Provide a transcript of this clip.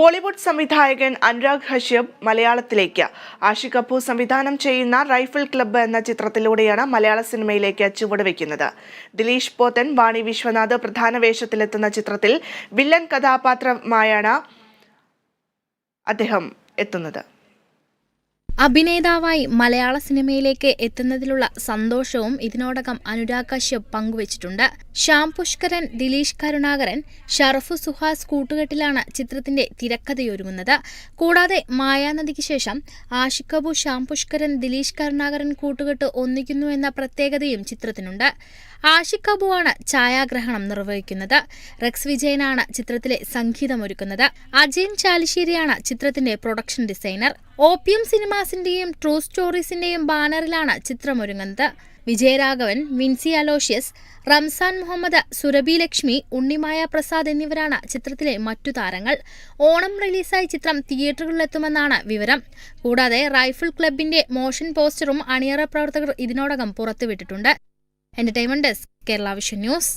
ബോളിവുഡ് സംവിധായകൻ അനുരാഗ് കശ്യപ് മലയാളത്തിലേക്ക്. ആഷി കപൂർ സംവിധാനം ചെയ്യുന്ന റൈഫിൾ ക്ലബ്ബ് എന്ന ചിത്രത്തിലൂടെയാണ് മലയാള സിനിമയിലേക്ക് ചുവട് വയ്ക്കുന്നത്. ദിലീഷ് പോത്തൻ വാണി വിശ്വനാഥ് പ്രധാന വേഷത്തിലെത്തുന്ന ചിത്രത്തിൽ വില്ലൻ കഥാപാത്രമായാണ് അദ്ദേഹം എത്തുന്നത്. അഭിനേതാവായി മലയാള സിനിമയിലേക്ക് എത്തുന്നതിലുള്ള സന്തോഷവും ഇതിനോടകം അനുരാഗ് കശ്യപ് പങ്കുവച്ചിട്ടുണ്ട്. ശ്യാം പുഷ്കരൻ ദിലീഷ് കരുണാകരൻ ഷറഫു സുഹാസ് കൂട്ടുകെട്ടിലാണ് ചിത്രത്തിന്റെ തിരക്കഥയൊരുങ്ങുന്നത്. കൂടാതെ മായാനദിക്ക് ശേഷം ആഷിഖ് കപൂർ ശ്യാം പുഷ്കരൻ ദിലീഷ് കരുണാകരൻ കൂട്ടുകെട്ട് ഒന്നിക്കുന്നു എന്ന പ്രത്യേകതയും ചിത്രത്തിനുണ്ട്. ആഷിഖ് കപൂറാണ് ഛായാഗ്രഹണം നിർവഹിക്കുന്നത്. റെക്സ് വിജയനാണ് ചിത്രത്തിലെ സംഗീതമൊരുക്കുന്നത്. അജയൻ ചാലിശ്ശേരിയാണ് ചിത്രത്തിന്റെ പ്രൊഡക്ഷൻ ഡിസൈനർ. ഓപ്പിയം സിനിമാസിന്റെയും ട്രൂ സ്റ്റോറീസിന്റെയും ബാനറിലാണ് ചിത്രമൊരുങ്ങുന്നത്. വിജയരാഘവൻ വിൻസി അലോഷ്യസ് റംസാൻ മുഹമ്മദ് സുരഭി ലക്ഷ്മി ഉണ്ണിമായ പ്രസാദ് എന്നിവരാണ് ചിത്രത്തിലെ മറ്റു താരങ്ങൾ. ഓണം റിലീസായി ചിത്രം തിയേറ്ററുകളിലെത്തുമെന്നാണ് വിവരം. കൂടാതെ റൈഫിൾ ക്ലബിന്റെ മോഷൻ പോസ്റ്ററും അണിയറ പ്രവർത്തകർ ഇതിനോടകം പുറത്തുവിട്ടിട്ടുണ്ട്. Entertainment desk Kerala vision news.